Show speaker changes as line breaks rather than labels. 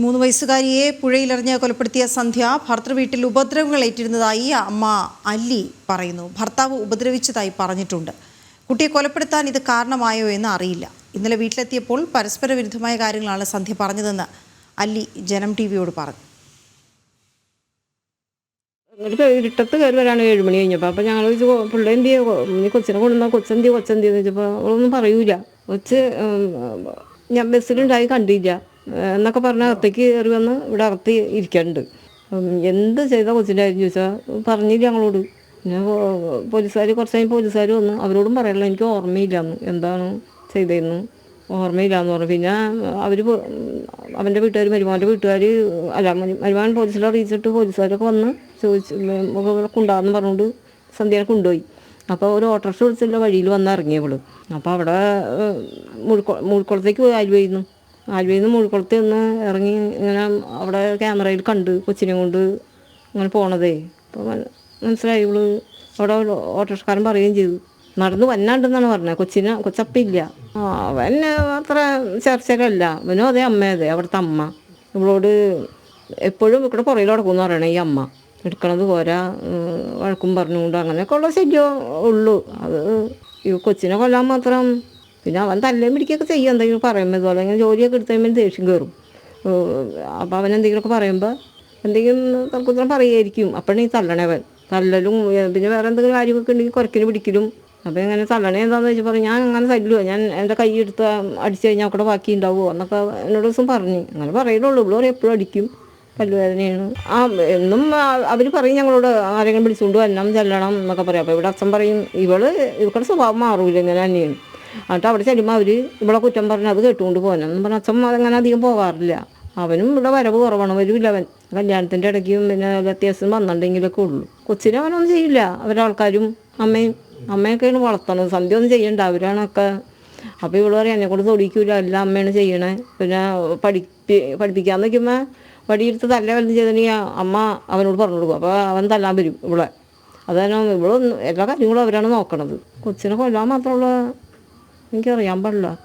മൂന്ന് വയസ്സുകാരിയെ പുഴയിലെറിഞ്ഞ് കൊലപ്പെടുത്തിയ സന്ധ്യ ഭർത്തൃവീട്ടിൽ ഉപദ്രവങ്ങൾ ഏറ്റിരുന്നതായി അമ്മ അല്ലി പറയുന്നു. ഭർത്താവ് ഉപദ്രവിച്ചതായി പറഞ്ഞിട്ടുണ്ട്. കുട്ടിയെ കൊലപ്പെടുത്താൻ ഇത് കാരണമായോ എന്ന് അറിയില്ല. ഇന്നലെ വീട്ടിലെത്തിയപ്പോൾ പരസ്പര വിരുദ്ധമായ കാര്യങ്ങളാണ് സന്ധ്യ പറഞ്ഞതെന്ന് അല്ലി ജനം ടി വിയോട് പറഞ്ഞു.
എന്നിട്ട് കയറി വരാണ് ഏഴ് മണി കഴിഞ്ഞപ്പോൾ. അപ്പോൾ ഞങ്ങൾ ചോദിച്ചു "കൊ- പിള്ളേ എന്ത് നീ കൊച്ചിനെ കൊണ്ടുവന്നാൽ കൊച്ചെന്തി കൊച്ചെന്തി എന്ന് ചോദിച്ചപ്പോൾ അവളൊന്നും പറയൂല. കൊച്ച് ഞാൻ ബസ്സിലുണ്ടായി കണ്ടില്ല. എന്നൊക്കെ പറഞ്ഞാൽ അകത്തേക്ക് കയറി വന്ന് ഇവിടെ അകത്ത് ഇരിക്കണ്ട്. എന്ത് ചെയ്ത കൊച്ചിന്റെയായിരുന്നു ചോദിച്ചാൽ പറഞ്ഞില്ല ഞങ്ങളോട്. പിന്നെ പോലീസുകാർ കുറച്ച് കഴിഞ്ഞ് പോലീസുകാർ വന്നു അവരോടും പറയല്ല എനിക്ക് ഓർമ്മയില്ലാന്ന്. എന്താണ് ചെയ്തതെന്ന് ഓർമ്മയില്ലാന്ന് പറഞ്ഞു. പിന്നെ അവർ അവന്റെ വീട്ടുകാർ മരുമാന്റെ വീട്ടുകാർ അല്ല മരു- മരുമാൻ പോലീസിൽ അറിയിച്ചിട്ട് പോലീസുകാരൊക്കെ വന്ന് ചോദിച്ചു കൊണ്ടാന്ന് പറഞ്ഞുകൊണ്ട് സന്ധ്യനെ കൊണ്ടുപോയി. അപ്പോൾ ഒരു ഓട്ടോറിക്ഷ വിളിച്ചുള്ള വഴിയിൽ വന്ന് ഇറങ്ങിയവൾ. അപ്പോൾ അവിടെ മുഴുക്കുളത്തേക്ക് പോയി ആലുവയിൽ ആലുവയിൽ നിന്ന് മുഴുക്കുളത്ത് നിന്ന് ഇറങ്ങി ഇങ്ങനെ അവിടെ ക്യാമറയിൽ കണ്ട് കൊച്ചിനെ കൊണ്ട് ഇങ്ങനെ പോണതേ. അപ്പോൾ മനസ്സിലായി ഇവൾ അവിടെ ഓട്ടോറിക്ഷക്കാരൻ പറയുകയും ചെയ്തു. നടന്ന് വന്നാണ്ടെന്നാണ് പറഞ്ഞത് കൊച്ചിനെ കൊച്ചപ്പില്ല അവൻ അത്ര ചർച്ചയിലല്ല അവനും അതേ അമ്മ അതെ അവിടുത്തെ അമ്മ. ഇവളോട് എപ്പോഴും ഇവിടെ പുറയിൽ കിടക്കുമെന്ന് പറയണേ ഈ അമ്മ. എടുക്കണത് പോരാ വഴക്കും പറഞ്ഞുകൊണ്ട് അങ്ങനെയൊക്കെ ഉള്ള ശല്യം ഉള്ളൂ. അത് ഈ കൊച്ചിനെ കൊല്ലാൻ മാത്രം പിന്നെ അവൻ തല്ലേം പിടിക്കുകയൊക്കെ ചെയ്യും. എന്തെങ്കിലും പറയുമ്പോൾ ഇതുപോലെ ഇങ്ങനെ ജോലിയൊക്കെ എടുത്തു കഴിയുമ്പോൾ ദേഷ്യം കയറും അപ്പോൾ അവൻ എന്തെങ്കിലുമൊക്കെ പറയുമ്പോൾ എന്തെങ്കിലും തർക്കുത്തരം പറയുമായിരിക്കും അപ്പോഴാണ് ഈ തല്ലണവൻ തല്ലലും പിന്നെ വേറെ എന്തെങ്കിലും കാര്യമൊക്കെ ഉണ്ടെങ്കിൽ കുറക്കിന് പിടിക്കലും. അപ്പോൾ ഇങ്ങനെ തള്ളണേ എന്താണെന്ന് പറഞ്ഞു ഞാൻ അങ്ങനെ തല്ലുവോ. ഞാൻ എന്റെ കൈ എടുത്ത് അടിച്ചു കഴിഞ്ഞാൽ അവിടെ ബാക്കി ഉണ്ടാവുമോ എന്നൊക്കെ എന്നോട് ദിവസം പറഞ്ഞു. അങ്ങനെ പറയുന്നുള്ളൂ ഇവിടെ എപ്പോഴും അടിക്കും. പല്ലുവേദനയാണ് ആ എന്നും അവർ പറയും ഞങ്ങളോട് ആരെങ്കിലും വിളിച്ചുകൊണ്ട് വരണം ചെല്ലണം എന്നൊക്കെ പറയും. അപ്പോൾ ഇവിടെ അച്ഛൻ പറയും ഇവൾ ഇവളുടെ സ്വഭാവം മാറൂല. ഇങ്ങനെ തന്നെയാണ്. എന്നിട്ട് അവിടെ ചെല്ലുമ്പോൾ അവർ ഇവിടെ കുറ്റം പറഞ്ഞ് അത് കേട്ടുകൊണ്ട് പോകാനെന്ന് പറഞ്ഞാൽ അച്ഛൻ അതങ്ങനെ അധികം പോകാറില്ല. അവനും ഇവിടെ വരവ് കുറവാണ് വരില്ല അവൻ. കല്യാണത്തിന്റെ ഇടയ്ക്കും പിന്നെ വ്യത്യാസം വന്നിട്ടുണ്ടെങ്കിലൊക്കെ ഉള്ളൂ. കൊച്ചിനെ അവനൊന്നും ചെയ്യില്ല. അവരാൾക്കാരും അമ്മയും അമ്മയൊക്കെയാണ് വളർത്തണത്. സന്ധ്യ ഒന്നും ചെയ്യണ്ട. അവരാണൊക്കെ അപ്പോൾ ഇവിടെ പറയാം എന്നെ കൊണ്ട് തൊടിക്കൂല. എല്ലാം അമ്മയാണ് ചെയ്യണേ. പിന്നെ പഠിപ്പി പഠിപ്പിക്കാൻ നിൽക്കുമ്പോൾ വടിയെടുത്ത് തല്ല വലുത് ചെയ്തിട്ടുണ്ടെങ്കിൽ അമ്മ അവനോട് പറഞ്ഞു കൊടുക്കും. അപ്പോൾ അവൻ തല്ലാൻ വരും ഇവിടെ അതാണ് ഇവിടെ എല്ലാ കാര്യങ്ങളും അവരാണ് നോക്കണത്. കൊച്ചിനെ കൊല്ലാൻ മാത്രമുള്ള 은결아 양발로